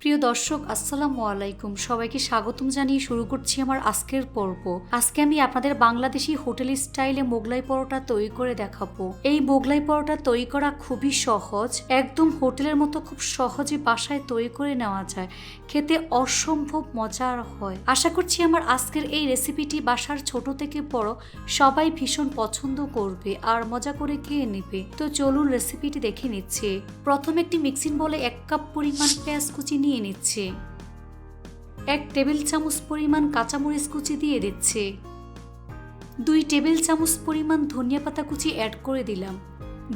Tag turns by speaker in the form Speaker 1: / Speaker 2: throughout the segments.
Speaker 1: প্রিয় দর্শক, আসসালামু আলাইকুম। সবাইকে স্বাগতম জানিয়ে শুরু করছি আমার আজকের পর্ব। আজকে আমি আপনাদের বাংলাদেশি হোটেল স্টাইলে মোগলাই পরোটা তৈরি করে দেখাবো। এই মোগলাই পরোটা তৈরি করা খুবই সহজ। একদম হোটেলের মতো খুব সহজে বাসায় তৈরি করে নেওয়া যায়। খেতে অসম্ভব মজার হয়। আশা করছি আমার আজকের এই রেসিপিটি বাসার ছোট থেকে বড় সবাই ভীষণ পছন্দ করবে আর মজা করে খেয়ে নেবে। তো চলুন রেসিপিটি দেখে নিচ্ছে। প্রথমে একটি মিক্সিং বলে এক কাপ পরিমাণ পেঁয়াজ কুচি নিয়ে নিচ্ছে। এক টেবিল চামচ পরিমাণ কাঁচামরিচ কুচি দিয়ে দিচ্ছে। দুই টেবিল চামচ পরিমাণ ধনিয়া পাতা কুচি অ্যাড করে দিলাম।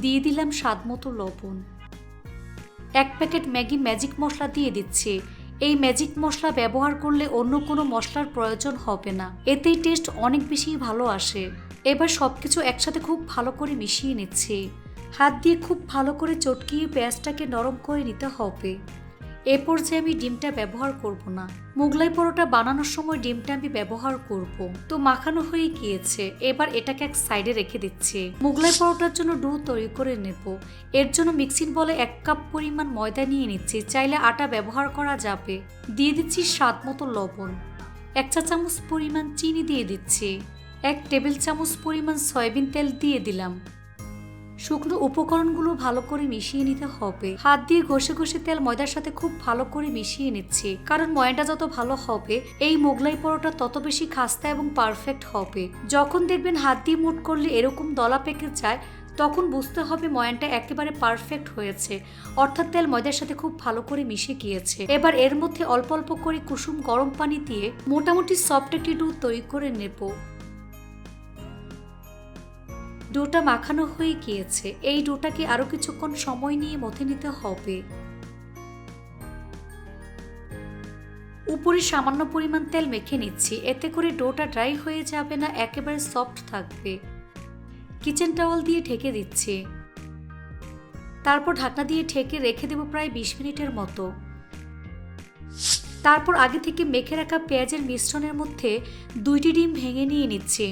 Speaker 1: দিয়ে দিলাম স্বাদ মতো লবণ। এক প্যাকেট ম্যাগি ম্যাজিক মশলা দিয়ে দিচ্ছে। এই ম্যাজিক মশলা ব্যবহার করলে অন্য কোনো মশলার প্রয়োজন হবে না। এতেই টেস্ট অনেক বেশি ভালো আসে। এবার সব কিছু একসাথে খুব ভালো করে মিশিয়ে নিচ্ছে। হাত দিয়ে খুব ভালো করে চটকিয়ে পেঁয়াজটাকে নরম করে নিতে হবে। এ পর্যায়ে আমি ডিমটা ব্যবহার করব না। মোগলাই পরোটা বানানোর সময় ডিমটা আমি ব্যবহার করব। তো মাখানো হয়ে গিয়েছে। এবার এটাকে এক সাইডে রেখে দিচ্ছে। মোগলাই পরোটার জন্য ডো তৈরি করে নেব। এর জন্য মিক্সিং বলে এক কাপ পরিমাণ ময়দা নিয়ে নিচ্ছি। চাইলে আটা ব্যবহার করা যাবে। দিয়ে দিচ্ছি স্বাদ মতো লবণ। এক চা চামচ পরিমাণ চিনি দিয়ে দিচ্ছি। এক টেবিল চামচ পরিমাণ সয়াবিন তেল দিয়ে দিলাম। শুকনো উপকরণগুলো ভালো করে মিশিয়ে নিতে হবে। হাত দিয়ে ঘষে ঘষে তেল ময়দার সাথে খুব ভালো করে মিশিয়ে নিচ্ছি। কারণ ময়দা যত ভালো হবে, এই মোগলাই পরোটা তত বেশি খাস্তা এবং পারফেক্ট হবে। যখন দেখবেন হাত দিয়ে মুট করলে এরকম দলা পেকে যায়, তখন বুঝতে হবে ময়ানটা একেবারে পারফেক্ট হয়েছে। অর্থাৎ তেল ময়দার সাথে খুব ভালো করে মিশে গিয়েছে। এবার এর মধ্যে অল্প অল্প করে কুসুম গরম পানি দিয়ে মোটামুটি সফট একটি ডো তৈরি করে নেব। ডোটা মাখানো হয়ে গিয়েছে। এই ডোটাকে আরও কিছুক্ষণ সময় নিয়ে মথে নিতে হবে। উপরে সামান্য পরিমাণ তেল মেখে নিচ্ছি। এতে করে ডোটা ড্রাই হয়ে যাবে না, একেবারে সফট থাকবে। কিচেন টাওয়াল দিয়ে ঢেকে দিচ্ছি। তারপর ঢাকনা দিয়ে ঢেকে রেখে দেবো প্রায় বিশ মিনিটের মতো। তারপর আগে থেকে মেখে রাখা পেঁয়াজের মিশ্রণের মধ্যে দুইটি ডিম ভেঙে নিয়ে নিচ্ছি।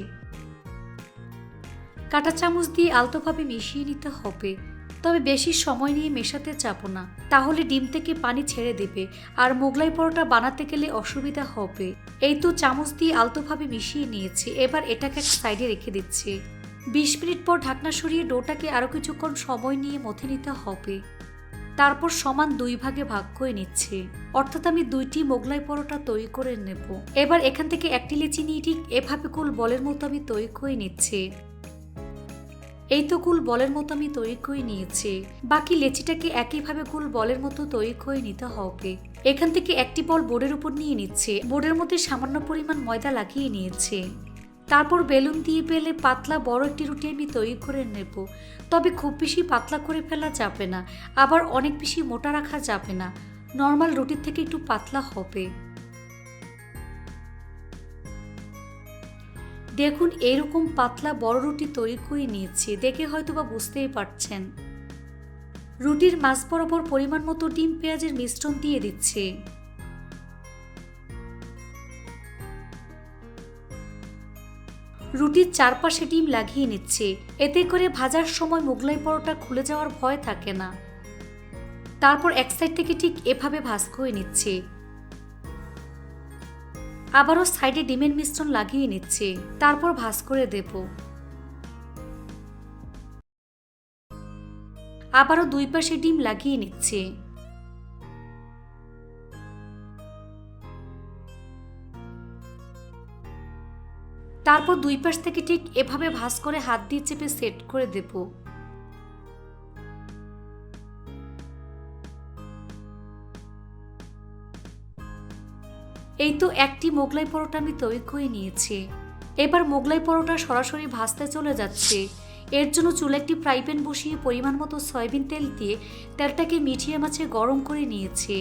Speaker 1: কাঁটা চামচ দিয়ে আলতোভাবে মিশিয়ে নিতে হবে। তবে বেশি সময় নিয়ে মেশাতে চাপো না। তাহলে ডিম থেকে পানি ছেড়ে দেবে আর মোগলাই পরোটা বানাতে গেলে অসুবিধা হবে। এই তো চামচ দিয়ে আলতোভাবে মিশিয়ে নিয়েছি। এবার এটাকে এক সাইডে রেখে দিচ্ছি। বিশ মিনিট পর ঢাকনা সরিয়ে ডোটাকে আরও কিছুক্ষণ সময় নিয়ে মথে নিতে হবে। তারপর সমান দুই ভাগে ভাগ করে নিচ্ছে। অর্থাৎ আমি দুইটি মোগলাই পরোটা তৈরি করে নেব। এবার এখান থেকে একটি লিচি নিয়ে ঠিক এভাবে কুল বলের মতো আমি তৈরি করে নিচ্ছি। এই তো কুল বলের মতো আমি তৈরি করে নিয়েছি। বাকি লেচিটাকে একইভাবে কুল বলের মতো তৈরি করে নিতে হবে। এখান থেকে একটি বল বোর্ডের উপর নিয়ে নিচ্ছে। বোর্ডের মধ্যে সামান্য পরিমাণ ময়দা লাগিয়ে নিয়েছে। তারপর বেলুন দিয়ে বেলে পাতলা বড় একটি রুটি আমি তৈরি করে নেব। তবে খুব বেশি পাতলা করে ফেলা যাবে না। আবার অনেক বেশি মোটা রাখা যাবে না। নর্মাল রুটির থেকে একটু পাতলা হবে। দেখুন, এরকম পাতলা বড় রুটি তৈরি করে নিয়েছি, দেখে হয়তো বা বুঝতেই পারছেন। রুটির মাছ বরাবর পরিমাণ মতো ডিম, পেঁয়াজের মিশ্রণ দিয়ে দিচ্ছে। রুটির চারপাশে ডিম লাগিয়ে নিচ্ছে, এতে করে ভাজার সময় মোগলাই পরোটা খুলে যাওয়ার ভয় থাকে না। তারপর এক সাইড থেকে ঠিক এভাবে ভাজ করে নিচ্ছে। আবারও সাইডে ডিমের মিশ্রণ লাগিয়ে নিচ্ছে। তারপর ভাজ করে দেব। আবারও দুই পাশে ডিম লাগিয়ে নিচ্ছে। তারপর দুই পাশ থেকে ঠিক এভাবে ভাজ করে হাত দিয়ে চেপে সেট করে দেব। এই তো একটি মোগলাই পরোটা আমি তৈরি করে নিয়েছি। এবার মোগলাই পরোটা সরাসরি ভাজতে চলে যাচ্ছে। এর জন্য চুলে একটি ফ্রাই প্যান বসিয়ে পরিমাণ মতো সয়াবিন তেল দিয়ে তেলটাকে মিঠিয়ে মাছে গরম করে নিয়েছে।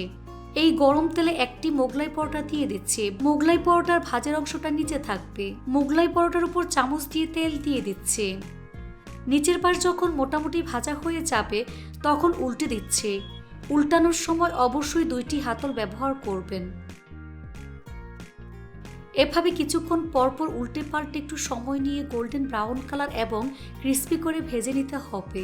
Speaker 1: এই গরম তেলে একটি মোগলাই পরোটা দিয়ে দিচ্ছে। মোগলাই পরোটার ভাজের অংশটা নিচে থাকবে। মোগলাই পরোটার উপর চামচ দিয়ে তেল দিয়ে দিচ্ছে। নিচের পাশ যখন মোটামুটি ভাজা হয়ে যাবে, তখন উল্টে দিচ্ছে। উল্টানোর সময় অবশ্যই দুইটি হাতল ব্যবহার করবেন। এভাবে কিছুক্ষণ পরপর উল্টে পাল্টে একটু সময় নিয়ে গোল্ডেন ব্রাউন কালার এবং ক্রিস্পি করে ভেজে নিতে হবে।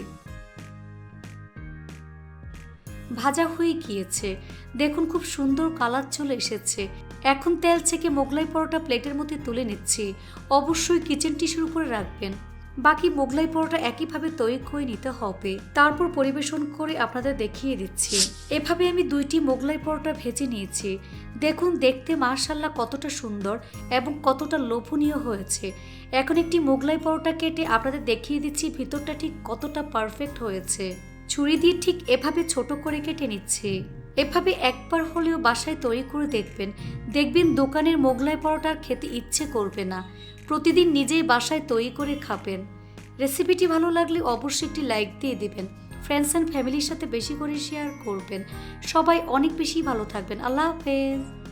Speaker 1: ভাজা হয়ে গিয়েছে। দেখুন খুব সুন্দর কালার চলে এসেছে। এখন তেল থেকে মোগলাই পরোটা প্লেটের মধ্যে তুলে নিচ্ছি। অবশ্যই কিচেন টিস্যুর উপরে রাখবেন। বাকি মোগলাই পরোটা একইভাবে তৈরি করে নিতে হবে। তারপর পরিবেশন করে আপনাদের দেখিয়ে দিচ্ছি। এভাবে আমি দুইটি মোগলাই পরোটা ভেজে নিয়েছি। দেখুন, দেখতে মার্শাল্লাহ কতটা সুন্দর এবং কতটা লোভনীয় হয়েছে। এখন একটি মোগলাই পরোটা কেটে আপনাদের দেখিয়ে দিচ্ছি, ভিতরটা ঠিক কতটা পারফেক্ট হয়েছে। ছুরি দিয়ে ঠিক এভাবে ছোট করে কেটে নিচ্ছি। এভাবে একবার হলেও বাসায় তৈরি করে দেখবেন। দেখবেন দোকানের মোগলাই পরোটা খেতে ইচ্ছে করবে না। প্রতিদিন নিজেই বাসায় তৈরি করে খাবেন। রেসিপিটি ভালো লাগলে অবশ্যই একটি লাইক দিয়ে দিবেন। ফ্রেন্ডস অ্যান্ড ফ্যামিলির সাথে বেশি করে শেয়ার করবেন। সবাই অনেক বেশি ভালো থাকবেন। আল্লাহ হাফেজ।